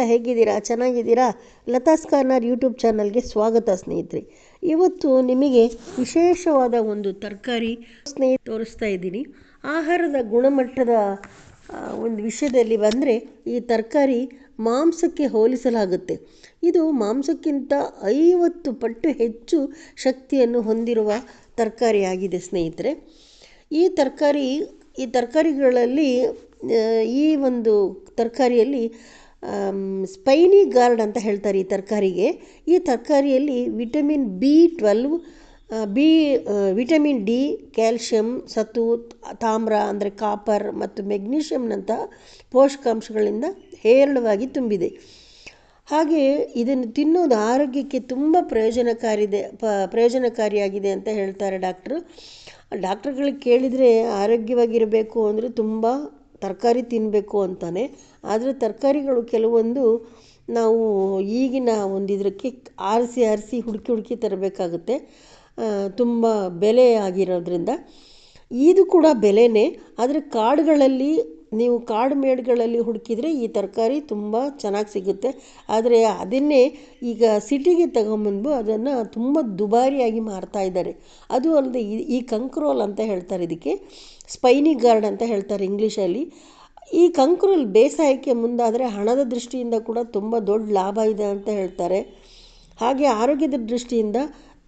ಹೇಗಿದ್ದೀರಾ? ಚೆನ್ನಾಗಿದ್ದೀರಾ? Latha's corner YouTube ಚಾನಲ್ಗೆ ಸ್ವಾಗತ ಸ್ನೇಹಿತರೆ. ಇವತ್ತು ನಿಮಗೆ ವಿಶೇಷವಾದ ಒಂದು ತರಕಾರಿ ಸ್ನೇಹಿತ ತೋರಿಸ್ತಾ ಇದ್ದೀನಿ. ಆಹಾರದ ಗುಣಮಟ್ಟದ ಒಂದು ವಿಷಯದಲ್ಲಿ ಬಂದರೆ ಈ ತರಕಾರಿ ಮಾಂಸಕ್ಕೆ ಹೋಲಿಸಲಾಗುತ್ತೆ. ಇದು ಮಾಂಸಕ್ಕಿಂತ ಐವತ್ತು ಪಟ್ಟು ಹೆಚ್ಚು ಶಕ್ತಿಯನ್ನು ಹೊಂದಿರುವ ತರಕಾರಿಯಾಗಿದೆ ಸ್ನೇಹಿತರೆ. ಈ ತರಕಾರಿ, ಈ ತರಕಾರಿಗಳಲ್ಲಿ ಈ ಒಂದು ತರಕಾರಿಯಲ್ಲಿ ಸ್ಪೈನಿ ಗಾರ್ಡ್ ಅಂತ ಹೇಳ್ತಾರೆ ಈ ತರಕಾರಿಗೆ. ಈ ತರಕಾರಿಯಲ್ಲಿ vitamin B twelve B vitamin D, calcium ಸತು ತಾಮ್ರ, ಅಂದರೆ ಕಾಪರ್ ಮತ್ತು ಮೆಗ್ನೀಷಿಯಂನಂಥ ಪೋಷಕಾಂಶಗಳಿಂದ ಹೇರಳವಾಗಿ ತುಂಬಿದೆ. ಹಾಗೆ ಇದನ್ನು ತಿನ್ನೋದು ಆರೋಗ್ಯಕ್ಕೆ ತುಂಬ ಪ್ರಯೋಜನಕಾರಿದೆ, ಪ, ಪ್ರಯೋಜನಕಾರಿಯಾಗಿದೆ ಅಂತ ಹೇಳ್ತಾರೆ ಡಾಕ್ಟ್ರು. ಡಾಕ್ಟ್ರುಗಳಿಗೆ ಕೇಳಿದರೆ ಆರೋಗ್ಯವಾಗಿರಬೇಕು ಅಂದರೆ ತುಂಬ ತರಕಾರಿ ತಿನ್ನಬೇಕು ಅಂತಾನೆ, ಆದರೆ ತರಕಾರಿಗಳು ಕೆಲವೊಂದು ನಾವು ಈಗಿನ ಒಂದು ಇದಕ್ಕೆ ಆರಿಸಿ ಆರಿಸಿ ಹುಡುಕಿ ಹುಡುಕಿ ತರಬೇಕಾಗುತ್ತೆ. ತುಂಬ ಬೆಲೆ ಆಗಿರೋದ್ರಿಂದ. ಇದು ಕೂಡ ಬೆಲೆಯೇ ಆದರೆ ಕಾಡುಗಳಲ್ಲಿ ನೀವು ಕಾಡು ಮೇಡುಗಳಲ್ಲಿ ಹುಡುಕಿದರೆ ಈ ತರಕಾರಿ ತುಂಬ ಚೆನ್ನಾಗಿ ಸಿಗುತ್ತೆ. ಆದರೆ ಅದನ್ನೇ ಈಗ ಸಿಟಿಗೆ ತಗೊಂಬಂದು ಅದನ್ನು ತುಂಬ ದುಬಾರಿಯಾಗಿ ಮಾರ್ತಾ ಇದ್ದಾರೆ. ಅದು ಅಲ್ಲದೆ ಈ- ಈ ಕಂಕ್ರೋಲ್ ಅಂತ ಹೇಳ್ತಾರೆ ಇದಕ್ಕೆ. ಸ್ಪೈನಿ ಗಾರ್ಡ್ ಅಂತ ಹೇಳ್ತಾರೆ ಇಂಗ್ಲೀಷಲ್ಲಿ. ಈ ಕಂಕ್ರೋಲ್ ಬೇಸಾಯಕ್ಕೆ ಮುಂದಾದರೆ ಹಣದ ದೃಷ್ಟಿಯಿಂದ ಕೂಡ ತುಂಬ ದೊಡ್ಡ ಲಾಭ ಇದೆ ಅಂತ ಹೇಳ್ತಾರೆ. ಹಾಗೆ ಆರೋಗ್ಯದ ದೃಷ್ಟಿಯಿಂದ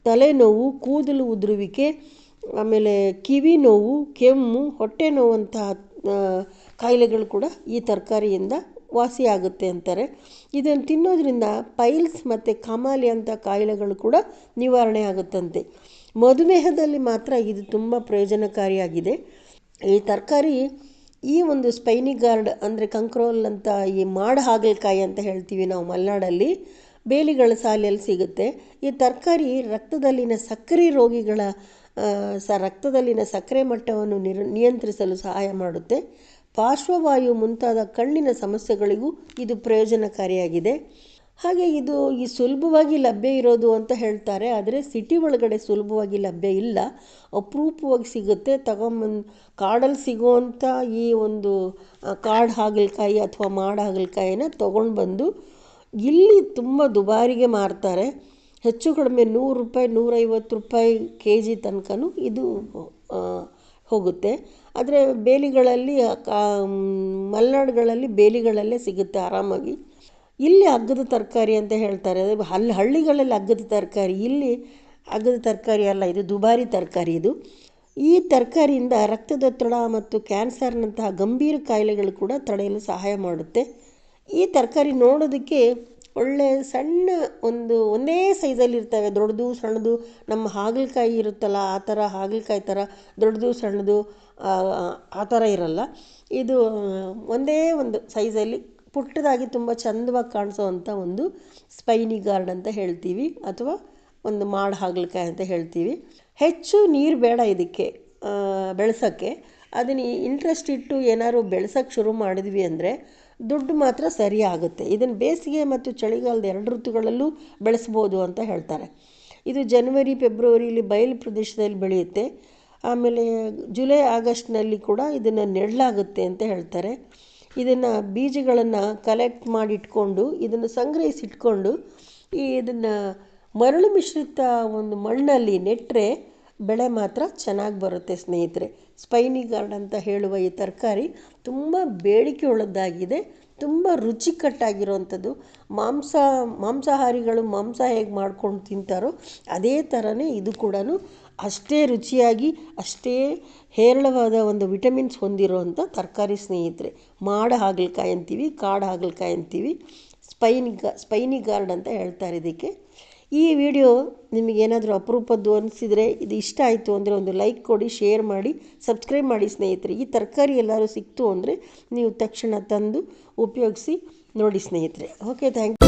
ತಲೆನೋವು, ಕೂದಲು ಉದುರುವಿಕೆ, ಆಮೇಲೆ ಕಿವಿ ನೋವು, ಕೆಮ್ಮು, ಹೊಟ್ಟೆ ನೋವಂತಹ ಕಾಯಿಲೆಗಳು ಕೂಡ ಈ ತರಕಾರಿಯಿಂದ ವಾಸಿಯಾಗುತ್ತೆ ಅಂತಾರೆ. ಇದನ್ನು ತಿನ್ನೋದ್ರಿಂದ ಪೈಲ್ಸ್ ಮತ್ತು ಕಮಾಲಿ ಅಂತ ಕಾಯಿಲೆಗಳು ಕೂಡ ನಿವಾರಣೆ ಆಗುತ್ತಂತೆ. ಮಧುಮೇಹದಲ್ಲಿ ಮಾತ್ರ ಇದು ತುಂಬ ಪ್ರಯೋಜನಕಾರಿಯಾಗಿದೆ. ಈ ತರಕಾರಿ ಈ ಒಂದು ಸ್ಪೈನಿ ಗಾರ್ಡ್ ಅಂದರೆ ಕಂಕ್ರೋಲ್ ಅಂತ ಈ ಮಾಡ ಹಾಗಲಕಾಯಿ ಅಂತ ಹೇಳ್ತೀವಿ ನಾವು ಮಲೆನಾಡಲ್ಲಿ. ಬೇಲಿಗಳ ಸಾಲಿಯಲ್ಲಿ ಸಿಗುತ್ತೆ. ಈ ತರಕಾರಿ ರಕ್ತದಲ್ಲಿನ ಸಕ್ಕರೆ ರೋಗಿಗಳ ಸ ರಕ್ತದಲ್ಲಿನ ಸಕ್ಕರೆ ಮಟ್ಟವನ್ನು ನಿರ್, ನಿಯಂತ್ರಿಸಲು ಸಹಾಯ ಮಾಡುತ್ತೆ. ಪಾರ್ಶ್ವವಾಯು ಮುಂತಾದ ಕಣ್ಣಿನ ಸಮಸ್ಯೆಗಳಿಗೂ ಇದು ಪ್ರಯೋಜನಕಾರಿಯಾಗಿದೆ. ಹಾಗೆ ಇದು ಈ ಸುಲಭವಾಗಿ ಲಭ್ಯ ಇರೋದು ಅಂತ ಹೇಳ್ತಾರೆ. ಆದರೆ ಸಿಟಿ ಒಳಗಡೆ ಸುಲಭವಾಗಿ ಲಭ್ಯ ಇಲ್ಲ. ಅಪರೂಪವಾಗಿ ಸಿಗುತ್ತೆ. ತಗೊಂಬಂದು, ಕಾಡಲ್ಲಿ ಸಿಗುವಂಥ ಈ ಒಂದು ಕಾಡು ಹಾಗಲಕಾಯಿ ಅಥವಾ ಮಾಡ ಹಾಗಲಕಾಯಿನ ತೊಗೊಂಡು ಬಂದು ಇಲ್ಲಿ ತುಂಬ ದುಬಾರಿಗೆ ಮಾರ್ತಾರೆ. ಹೆಚ್ಚು ಕಡಿಮೆ ನೂರು ರೂಪಾಯಿ, ನೂರೈವತ್ತು ರೂಪಾಯಿ ಕೆ ಜಿ ತನಕನೂ ಇದು ಹೋಗುತ್ತೆ. ಆದರೆ ಬೇಲಿಗಳಲ್ಲಿ, ಕಾ ಮಲೆನಾಡುಗಳಲ್ಲಿ ಬೇಲಿಗಳಲ್ಲೇ ಸಿಗುತ್ತೆ ಆರಾಮಾಗಿ. ಇಲ್ಲಿ ಅಗ್ಗದ ತರಕಾರಿ ಅಂತ ಹೇಳ್ತಾರೆ. ಅಲ್ಲಿ ಹಳ್ಳಿಗಳಲ್ಲಿ ಅಗ್ಗದ ತರಕಾರಿ, ಇಲ್ಲಿ ಅಗ್ಗದ ತರಕಾರಿ ಅಲ್ಲ, ಇದು ದುಬಾರಿ ತರಕಾರಿ ಇದು. ಈ ತರಕಾರಿಯಿಂದ ರಕ್ತದೊತ್ತಡ ಮತ್ತು ಕ್ಯಾನ್ಸರ್ನಂತಹ ಗಂಭೀರ ಕಾಯಿಲೆಗಳು ಕೂಡ ತಡೆಯಲು ಸಹಾಯ ಮಾಡುತ್ತೆ. ಈ ತರಕಾರಿ ನೋಡೋದಕ್ಕೆ ಒಳ್ಳೆ ಸಣ್ಣ ಒಂದು ಒಂದೇ ಸೈಜಲ್ಲಿ ಇರ್ತವೆ. ದೊಡ್ಡದು ಸಣ್ಣದು ನಮ್ಮ ಹಾಗಲಕಾಯಿ ಇರುತ್ತಲ್ಲ ಆ ಥರ ಹಾಗಲಕಾಯಿ ಥರ ದೊಡ್ಡದು ಸಣ್ಣದು ಆ, ಆ ಥರ ಇರಲ್ಲ. ಇದು ಒಂದೇ ಒಂದು ಸೈಜಲ್ಲಿ ಪುಟ್ಟದಾಗಿ ತುಂಬ ಚಂದವಾಗಿ ಕಾಣಿಸೋವಂಥ ಒಂದು ಸ್ಪೈನಿ ಗಾರ್ಡ್ ಅಂತ ಹೇಳ್ತೀವಿ. ಅಥವಾ ಒಂದು ಮಾಡ ಹಾಗಲಕಾಯಿ ಅಂತ ಹೇಳ್ತೀವಿ. ಹೆಚ್ಚು ನೀರು ಬೇಡ ಇದಕ್ಕೆ ಬೆಳೆಸೋಕ್ಕೆ. ಅದನ್ನು ಇಂಟ್ರೆಸ್ಟ್ ಇಟ್ಟು ಏನಾದ್ರು ಬೆಳ್ಸೋಕ್ಕೆ ಶುರು ಮಾಡಿದ್ವಿ ಅಂದರೆ ದುಡ್ಡು ಮಾತ್ರ ಸರಿ ಆಗುತ್ತೆ. ಇದನ್ನು ಬೇಸಿಗೆ ಮತ್ತು ಚಳಿಗಾಲದ ಎರಡು ಋತುಗಳಲ್ಲೂ ಬೆಳೆಸ್ಬೋದು ಅಂತ ಹೇಳ್ತಾರೆ. ಇದು ಜನವರಿ ಫೆಬ್ರವರಿಲಿ ಬಯಲು ಪ್ರದೇಶದಲ್ಲಿ ಬೆಳೆಯುತ್ತೆ. ಆಮೇಲೆ ಜುಲೈ, ಆಗಸ್ಟ್ನಲ್ಲಿ ಕೂಡ ಇದನ್ನು ನೆಡಲಾಗುತ್ತೆ ಅಂತ ಹೇಳ್ತಾರೆ. ಇದನ್ನು ಬೀಜಗಳನ್ನು ಕಲೆಕ್ಟ್ ಮಾಡಿಟ್ಕೊಂಡು, ಇದನ್ನು ಸಂಗ್ರಹಿಸಿಟ್ಕೊಂಡು, ಈ ಇದನ್ನು ಮರಳು ಮಿಶ್ರಿತ ಒಂದು ಮಣ್ಣಲ್ಲಿ ನೆಟ್ಟರೆ ಬೆಳೆ ಮಾತ್ರ ಚೆನ್ನಾಗಿ ಬರುತ್ತೆ ಸ್ನೇಹಿತರೆ. ಸ್ಪೈನಿ ಗಾರ್ಡ್ ಅಂತ ಹೇಳುವ ಈ ತರಕಾರಿ ತುಂಬ ಬೇಡಿಕೆ ಉಳ್ಳದ್ದಾಗಿದೆ ತುಂಬ ರುಚಿಕಟ್ಟಾಗಿರುವಂಥದ್ದು. ಮಾಂಸ, ಮಾಂಸಾಹಾರಿಗಳು ಮಾಂಸ ಹೇಗೆ ಮಾಡ್ಕೊಂಡು ತಿಂತಾರೋ ಅದೇ ಥರನೇ ಇದು ಕೂಡ ಅಷ್ಟೇ ರುಚಿಯಾಗಿ, ಅಷ್ಟೇ ಹೇರಳವಾದ ಒಂದು ವಿಟಮಿನ್ಸ್ ಹೊಂದಿರುವಂಥ ತರಕಾರಿ ಸ್ನೇಹಿತರೆ. ಮಾಡ ಹಾಗಲಕಾಯಿ ಅಂತೀವಿ, ಕಾಡು ಹಾಗಲಕಾಯಿ ಅಂತೀವಿ. ಸ್ಪೈನಿ ಸ್ಪೈನಿ ಗಾರ್ಡ್ ಅಂತ ಹೇಳ್ತಾರೆ ಇದಕ್ಕೆ. ಈ ವಿಡಿಯೋ ನಿಮಗೇನಾದರೂ ಅಪರೂಪದ್ದು ಅನಿಸಿದರೆ ಇದು ಇಷ್ಟ ಆಯಿತು ಅಂದರೆ ಒಂದು ಲೈಕ್ ಕೊಡಿ, ಶೇರ್ ಮಾಡಿ, ಸಬ್ಸ್ಕ್ರೈಬ್ ಮಾಡಿ ಸ್ನೇಹಿತರೆ. ಈ ತರಕಾರಿ ಎಲ್ಲರೂ ಸಿಕ್ತು ಅಂದರೆ ನೀವು ತಕ್ಷಣ ತಂದು ಉಪಯೋಗಿಸಿ ನೋಡಿ ಸ್ನೇಹಿತರೆ. Okay thank